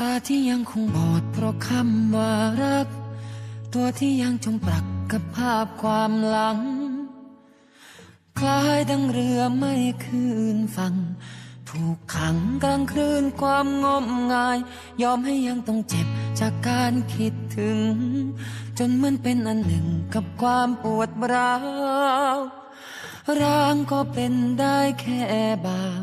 ตาที่ยังคงบอดเพราะคำว่ารัก ตัวที่ยังจมปลักกับภาพความหลัง คล้ายดังเรือไม่คืนฝั่งถูกขังกลางคลื่นความงมงาย ยอมให้ยังต้องเจ็บจากการคิดถึง จนเหมือนเป็นอันหนึ่งกับความปวดร้าวร่างก็เป็นได้แค่บ่าว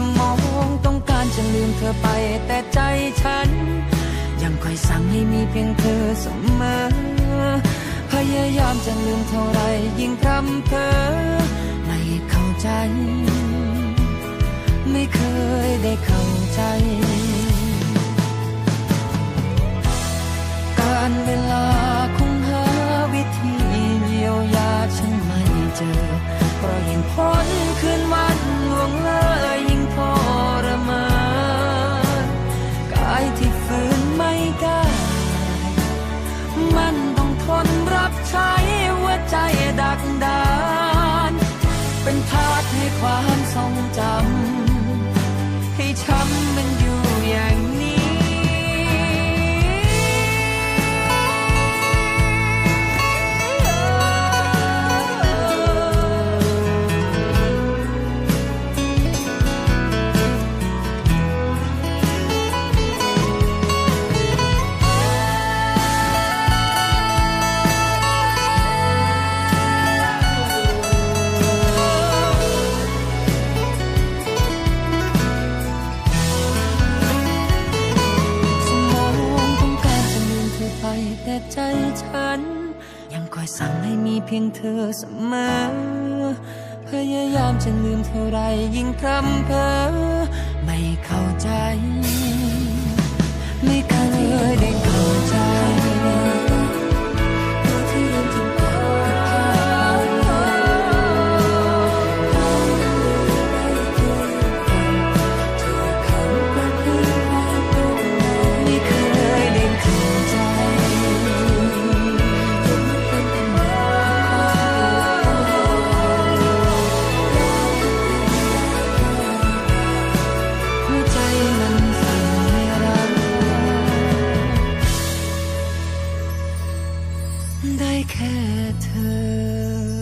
สมองต้องการจะลืมเธอไป แต่ใจฉัน ยังคอยสั่งให้มีเพียงเธอเสมอ พยายามจะลืมเท่าไรยิ่งพร่ำเพอไม่เข้าใจ ไม่เคยได้เข้าใจ การเวลาคงหาวิธีเยียวยาฉันไม่เจอเพราะยิ่งพ้นคืนวันล่วงเลยายามจะลืมเท่าไรยิ่งพรำเพ้อไม่เข้าใจ ไม่เคยได้ ได้แค่เธอ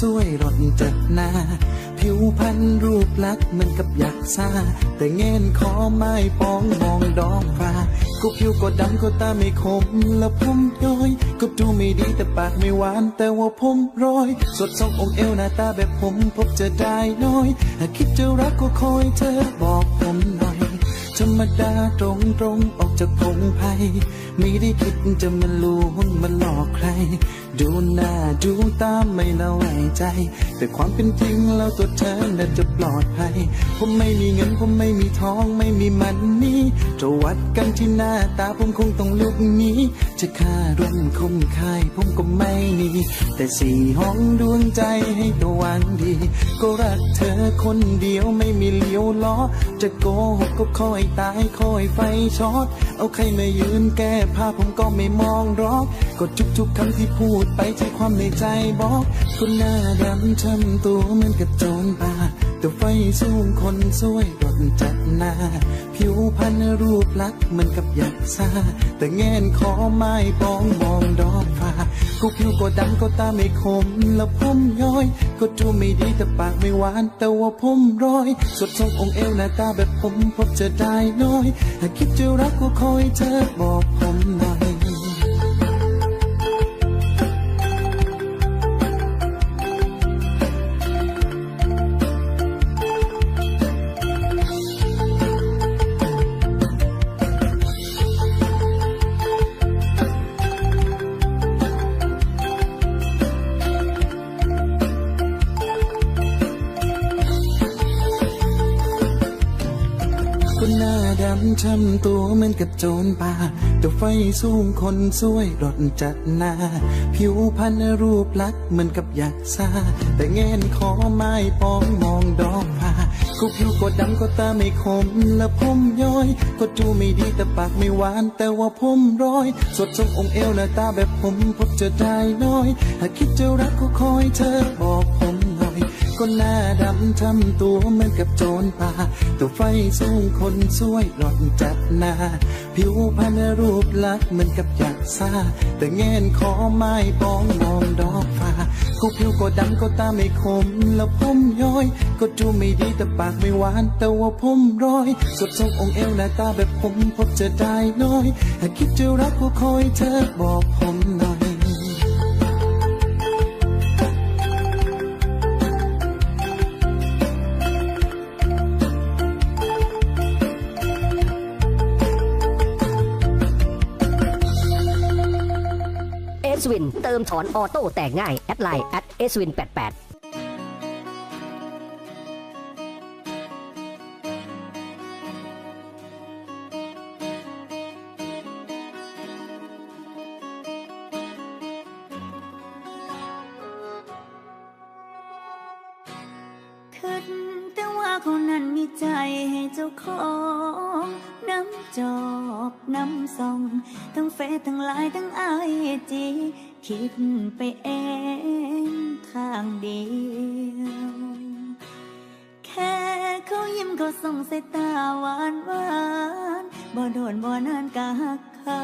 สวยรถจัดหน้า ผิวพรรณรูปลักษณ์เหมือนกับยักษ์ซาแต่เงินคอไม้ปองมองดอกฟ้าก็ผิวก็ดำก็ตาไม่คมแล้วผมย้อย ก็ดูไม่ดีแต่ปากไม่หวานแต่ว่าผมร้อย สดทรงองค์เอวหน้าตาแบบผมพบจะได้น้อยหากคิดจะรักก็คอยเธอบอกผมหน่อยธรรมดาตรงตรงออกจากพงไพ่ไม่ได้คิดจะมาลวงมาหลอกใคร ดูหน้าดูตามไม่ละไว้ใจ แต่ความเป็นจริงแล้วตัวเธอน่าจะปลอดภัย ผมไม่มีเงินผมไม่มีทองไม่มีมันนี่จะวัดกันที่หน้าตาผมคงต้องลุกหนี้จะค่ารมคมคายผมก็ไม่หนีแต่สี่ห้องดวงใจให้ตัววางดี ก็รักเธอคนเดียวไม่มีเลี้ยวล้อ จะโกหกก็คอยตายคอยไฟช็อต เอาใครมายืนแก้ผ้าผมก็ไม่มองรอกก็ทุกๆคำที่พูดไปใช่ความในใจบอกคนหน้าดำช้ำตัวเหมือนกับโจรป่าแต่ไฟสูงคนสวยรถจัดหน้า ผิวพรรณรูปลักษณ์เหมือนกับยักษ์ซาแต่แงนคอไม้ปองมองดอกฟ้าก็ผิวก็ดำก็ตาไม่คมแล้วผมย้อย ก็ดูไม่ดีแต่ปากไม่หวานแต่ว่าผมร้อย สดทรงองเอวหน้าตาแบบผมพบจะได้น้อย หากคิดจะรักก็คอยเธอบอกผมหน่อย ช้ำตัวเหมือนกับโจรป่าแต่ไฟสูงคนสวยรถจัดหน้า ผิวพรรณรูปลักษณ์เหมือนกับอยักซาแต่แงนคอไม้ปองมองดอกฟ้าก็ผิวก็ดำก็ตาไม่คม และผมย้อย ก็ดูไม่ดีแต่ปากไม่หวาน แต่ว่าผมร้อย สดทรงองค์เอวหน้าตาแบบผมพบจะได้น้อย หากคิดจะรักก็คอยเธอบอกผม ก็หน้าดำทำตัวเหมือนกับโจรป่า ตัวไฟสูงคนสวยหลอนจัดหน้า ผิวพรรณรูปลักษณ์เหมือนกับยักษ์ซาแต่แงนคอไม้ปองมองดอกฟ้าก็ผิวก็ดำก็ตาไม่คม แล้วผมย้อย ก็ดูไม่ดีแต่ปากไม่หวานแต่ว่าผมร้อย สดทรงองค์เอวหน้าตาแบบผมพบจะได้น้อยหากคิดจะรักก็คอยเธอบอกผมหน่อย สวินเติมถอนออโต้แต่ง่าย แอดไลน์แอดเอสวิน88คิ นั้นมีใจให้เจ้าของน้ำจอบน้ำซอง ทั้งเฟซทั้งไลน์ทั้งไอจีคิดไปเองข้างเดียวแค่เขายิ้มเขาส่งสายตาหวานหวานบ่โดนบ่นานกะหักเขา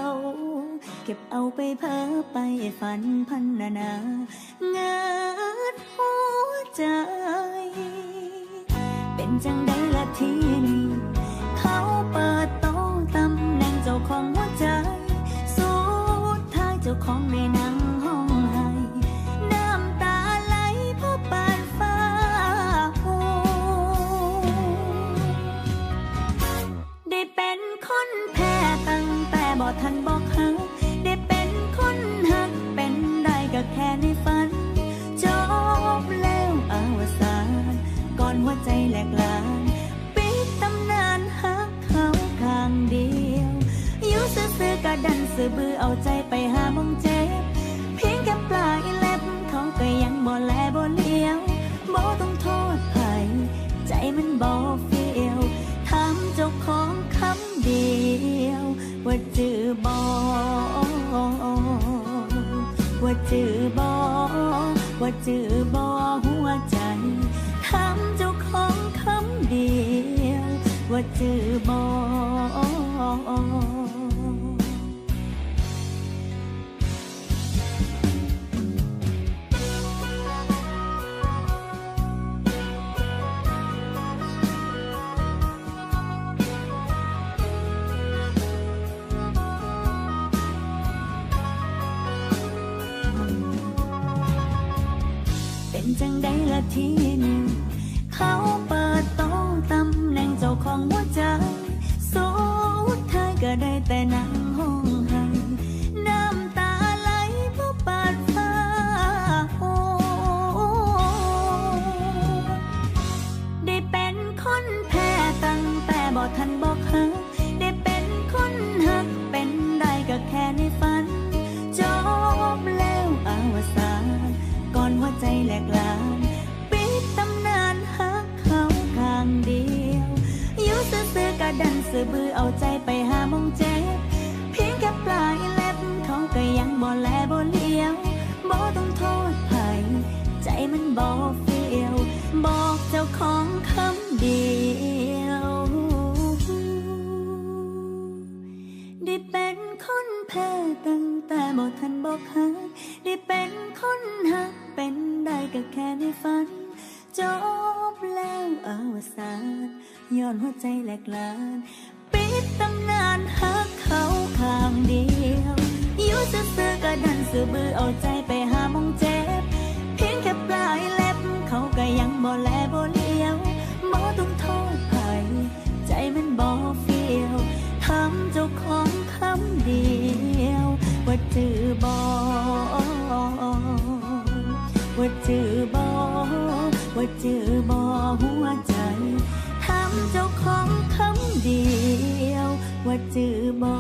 เก็บเอาไปเพ้อไปฝันพันนานาเงิดหัวใจ จังได้ละที ของคำเดียว ว่าจือบอว่าจือบอว่าจือบอหัวใจถามเจ้าของคำเดียว ว่าจือบอ เป็นจังได้ละทีหนึ่ง เขาเปิดโต๊ะตำแหน่งเจ้าของหัวใจสุดท้ายก็ได้แต่นั่งห้องไห้น้ำตาไหลเพราะปาดฟ้าโหได้เป็นคนแพ้ตั้งแต่บ่ทันบอกหักได้เป็น ปิดตำนานหักเขาข้างเดียวอยู่ซื่อๆกะดันซื่อบือเอาใจไปหามองเจ ฝัน จบแล้วอวสานย้อนหัวใจแหลกลาน ปิดตำนานหักเขาข้างเดียวอยู่ซื่อๆก็ดันซื่อบือเอาใจไปหามองเจ็บ เพียงแค่ปลายเล็บ เขาก็ยังบ่แลบ่เลี้ยวบ่ต้องโทษไผใจมันบ่เฟียวทำเจ้าของคำเดียว ว่าจือ เจอบ่หัวใจทำเจ้าของคำเดียว ว่าเจอบ่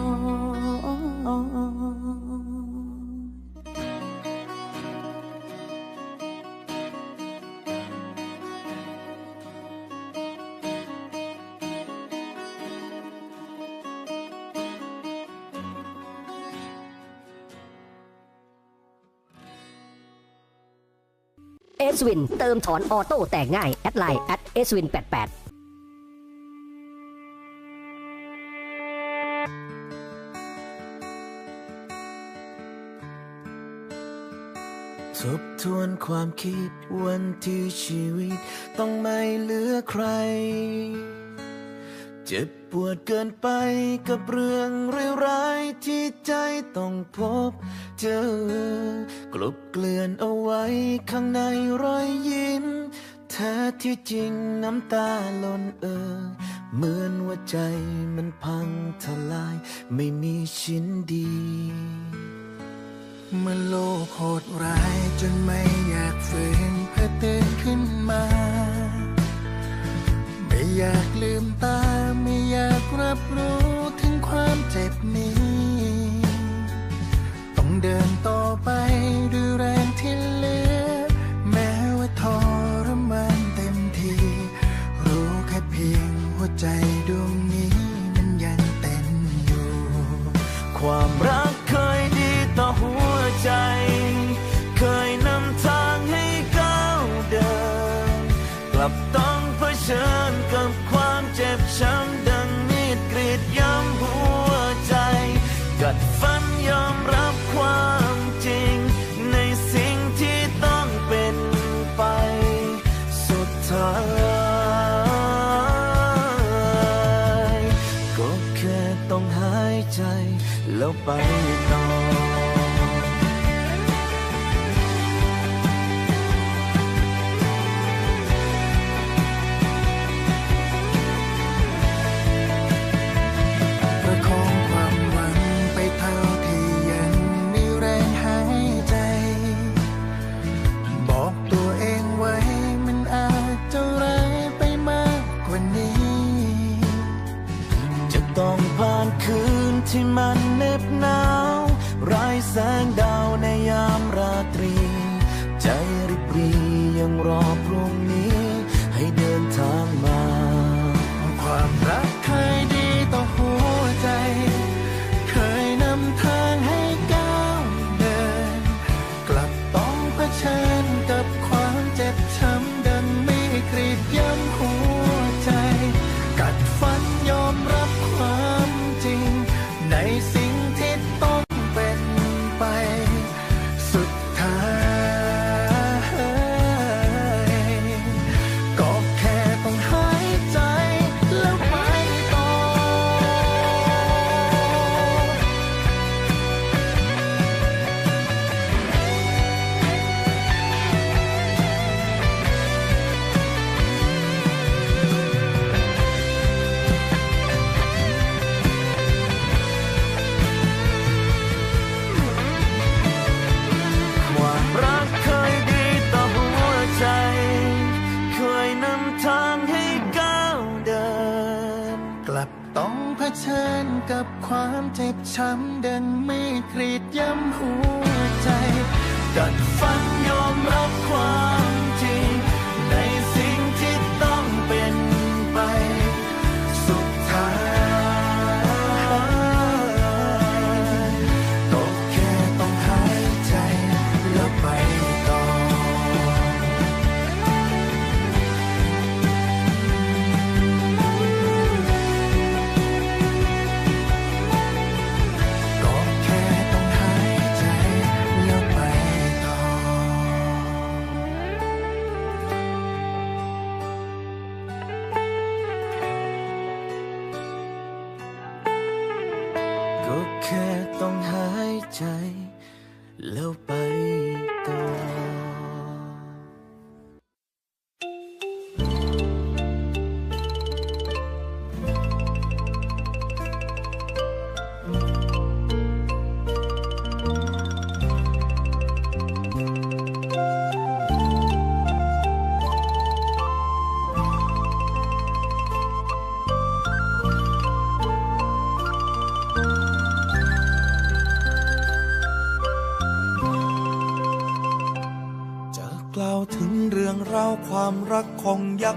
เอสวินเติมถอนออโต้แต่ง่าย แอดไลน์แอดเอสวิน88ทบทวนความคิดวันที่ชีวิต ต้องไม่เหลือใคร เจ็บปวดเกินไปกับเรื่องร้ายๆที่ใจต้องพบ เจอกลบเกลื่อนเอาไว้ข้างในรอยยิ้มแท้ที่จริงน้ำตาล้นเออเหมือนว่าใจมันพังทลายไม่มีชิ้นดีเมื่อโลกโหดร้ายจนไม่อยากฝืนเพื่อตื่นขึ้นมา ไม่อยากลืมตา ไม่อยากรับรู้ถึงความเจ็บนี้ เดินต่อไปด้วยแรง กับความเจ็บช้ำดังไม่กรีดย้ำหัว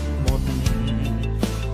ห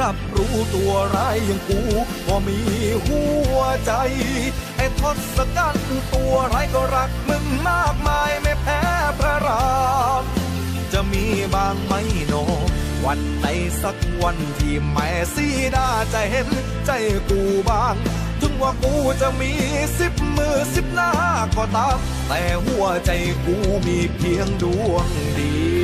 รับรู้ตัวร้ายอย่างกูว่ามีหัวใจ ไอ้ทศกัณฐ์ตัวร้ายก็รักมึงมากมายไม่แพ้พระรามจะมีบางไหมโน วันไหนสักวันที่แม่สีดาจะเห็นใจกูบ้าง ถึงว่ากูจะมีสิบมือสิบหน้าก็ตาม แต่หัวใจกูมีเพียงดวงเดียว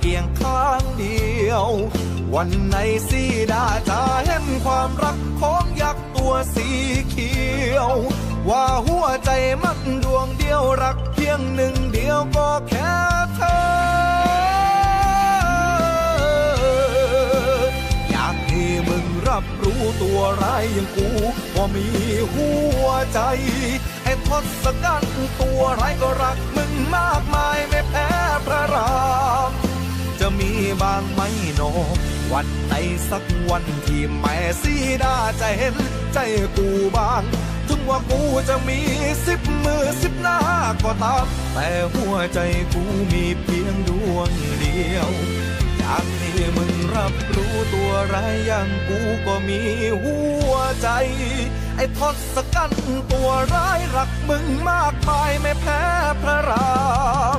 เพียงข้างเดียว วันไหนสีดาจะเห็นความรักของยักษ์ตัวสีเขียว ว่าหัวใจมันดวงเดียวรักเพียงหนึ่งเดียวก็แค่เธอ อยากให้มึงรับรู้ตัวร้ายอย่างกูว่ามีหัวใจไอ้ทศกัณฐ์ตัวร้ายก็รักมึงมากมายไม่แพ้พระราม จะมีบางไหมโน วันไหนสักวันที่แม่สีดาจะเห็นใจกูบ้าง ถึงว่ากูจะมีสิบมือสิบหน้าก็ตาม แต่หัวใจกูมีเพียงดวงเดียว อยากให้มึงรับรู้ตัวร้ายอย่างกูก็มีหัวใจ ไอ้ทศกัณฐ์ตัวร้ายรักมึงมากมายไม่แพ้พระรา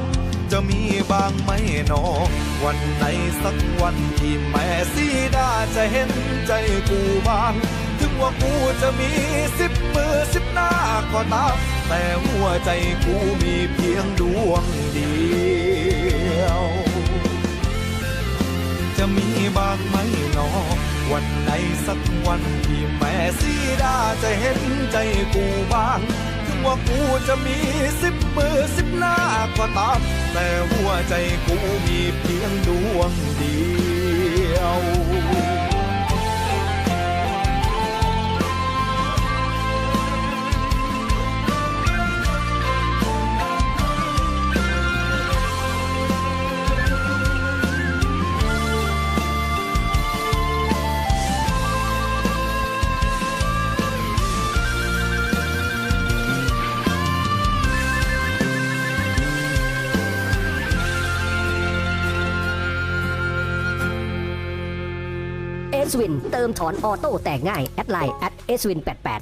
ม จะมีบางไหมหนอ วันไหนสักวันที่แม่สีดาจะเห็นใจกูบ้าง ถึงว่ากูจะมีสิบมือสิบหน้าก็ตาม แต่หัวใจกูมีเพียงดวงเดียว จะมีบางไหมหนอ วันไหนสักวันที่แม่สีดาจะเห็นใจกูบ้าง ว่ากูจะมีสิบมือสิบหน้าก็ตาม แต่หัวใจกูมีเพียงดวง เติมถอนออโต้แต่ง่าย แอดไลน์แอดเอสวินแปดแปด